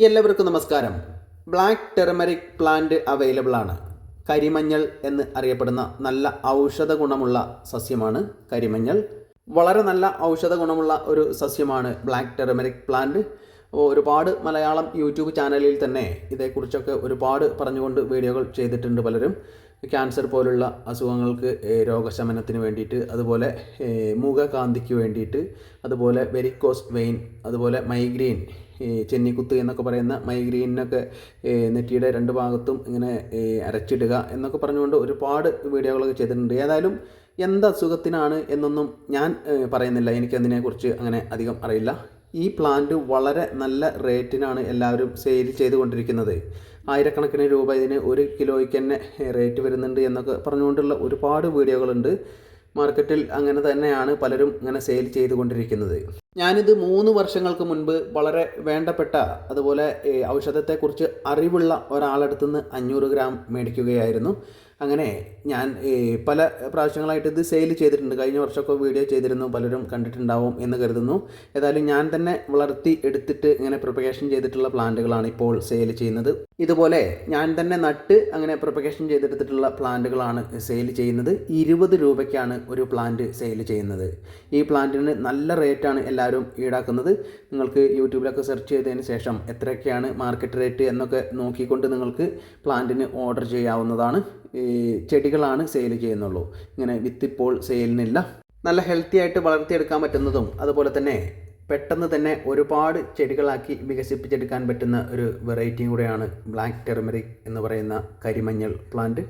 എല്ലാവർക്കും നമസ്കാരം. Black turmeric plant available ആണ്. കരിമഞ്ഞൾ എന്ന് അറിയപ്പെടുന്ന നല്ല ഔഷധ ഗുണമുള്ള സസ്യമാണ് കരിമഞ്ഞൾ. വളരെ നല്ല ഔഷധ ഗുണമുള്ള ഒരു സസ്യമാണ് ബ്ലാക്ക് ടെർമറിക് പ്ലാന്റ് ഒരുപാട് മലയാളം യൂട്യൂബ് ചാനലിൽ തന്നെ ഇതേക്കുറിച്ചൊക്കെ ഒരുപാട് പറഞ്ഞുകൊണ്ട് വീഡിയോകൾ ചെയ്തിട്ടുണ്ട് പലരും. ക്യാൻസർ പോലുള്ള അസുഖങ്ങൾക്ക് രോഗശമനത്തിന് വേണ്ടിയിട്ട് അതുപോലെ മൂകകാന്തിക്ക് വേണ്ടിയിട്ട് അതുപോലെ വെരിക്കോസ് വെയിൻ അതുപോലെ മൈഗ്രെയിൻ ചെന്നിക്കുത്ത് എന്നൊക്കെ പറയുന്ന മൈഗ്രെയിനൊക്കെ നെറ്റിയുടെ രണ്ട് ഭാഗത്തും ഇങ്ങനെ അരച്ചിടുക എന്നൊക്കെ പറഞ്ഞുകൊണ്ട് ഒരുപാട് വീഡിയോകളൊക്കെ ചെയ്തിട്ടുണ്ട്. ഏതായാലും എന്ത് അസുഖത്തിനാണ് എന്നൊന്നും ഞാൻ പറയുന്നില്ല. എനിക്കതിനെക്കുറിച്ച് അങ്ങനെ അധികം അറിയില്ല. ഈ പ്ലാന്റ് വളരെ നല്ല റേറ്റിനാണ് എല്ലാവരും സെയിൽ ചെയ്തുകൊണ്ടിരിക്കുന്നത്. ആയിരക്കണക്കിന് രൂപ ഇതിന് ഒരു കിലോയ്ക്ക് തന്നെ റേറ്റ് വരുന്നുണ്ട് എന്നൊക്കെ പറഞ്ഞുകൊണ്ടുള്ള ഒരുപാട് വീഡിയോകളുണ്ട്. മാർക്കറ്റിൽ അങ്ങനെ തന്നെയാണ് പലരും ഇങ്ങനെ സെയിൽ ചെയ്തുകൊണ്ടിരിക്കുന്നത്. ഞാനിത് മൂന്ന് വർഷങ്ങൾക്ക് മുൻപ് വളരെ വേണ്ടപ്പെട്ട അതുപോലെ ഔഷധത്തെക്കുറിച്ച് അറിവുള്ള ഒരാളടുത്ത് നിന്ന് അഞ്ഞൂറ് ഗ്രാം മേടിക്കുകയായിരുന്നു. അങ്ങനെ ഞാൻ പല പ്രാവശ്യങ്ങളായിട്ട് ഇത് സെയിൽ ചെയ്തിട്ടുണ്ട്. കഴിഞ്ഞ വർഷമൊക്കെ വീഡിയോ ചെയ്തിരുന്നു. പലരും കണ്ടിട്ടുണ്ടാവും എന്ന് കരുതുന്നു. ഏതായാലും ഞാൻ തന്നെ വളർത്തി എടുത്തിട്ട് ഇങ്ങനെ പ്രൊപ്പഗേഷൻ ചെയ്തിട്ടുള്ള പ്ലാന്റുകളാണ് ഇപ്പോൾ സെയിൽ ചെയ്യുന്നത്. ഇതുപോലെ ഞാൻ തന്നെ നട്ട് അങ്ങനെ പ്രൊപ്പഗേഷൻ ചെയ്തെടുത്തിട്ടുള്ള പ്ലാന്റുകളാണ് സെയിൽ ചെയ്യുന്നത്. ഇരുപത് രൂപയ്ക്കാണ് ഒരു പ്ലാന്റ് സെയിൽ ചെയ്യുന്നത്. ഈ പ്ലാന്റിന് നല്ല റേറ്റാണ്. എല്ലാവരും ഈടാക്കുന്നത്. നിങ്ങൾക്ക് യൂട്യൂബിലൊക്കെ സെർച്ച് ചെയ്തതിന് ശേഷം എത്രയൊക്കെയാണ് മാർക്കറ്റ് റേറ്റ് എന്നൊക്കെ നോക്കിക്കൊണ്ട് നിങ്ങൾക്ക് പ്ലാന്റിന് ഓർഡർ ചെയ്യാവുന്നതാണ്. ചെടികളാണ് സെയിൽ ചെയ്യുന്നുള്ളൂ. ഇങ്ങനെ വിത്ത് ഇപ്പോൾ സെയിലിനില്ല നല്ല ഹെൽത്തി ആയിട്ട് വളർത്തിയെടുക്കാൻ പറ്റുന്നതും അതുപോലെ തന്നെ പെട്ടെന്ന് തന്നെ ഒരുപാട് ചെടികളാക്കി വികസിപ്പിച്ചെടുക്കാൻ പറ്റുന്ന ഒരു വെറൈറ്റിയും കൂടെയാണ് ബ്ലാക്ക് ടെർമറിക് എന്ന് പറയുന്ന കരിമഞ്ഞൾ പ്ലാന്റ്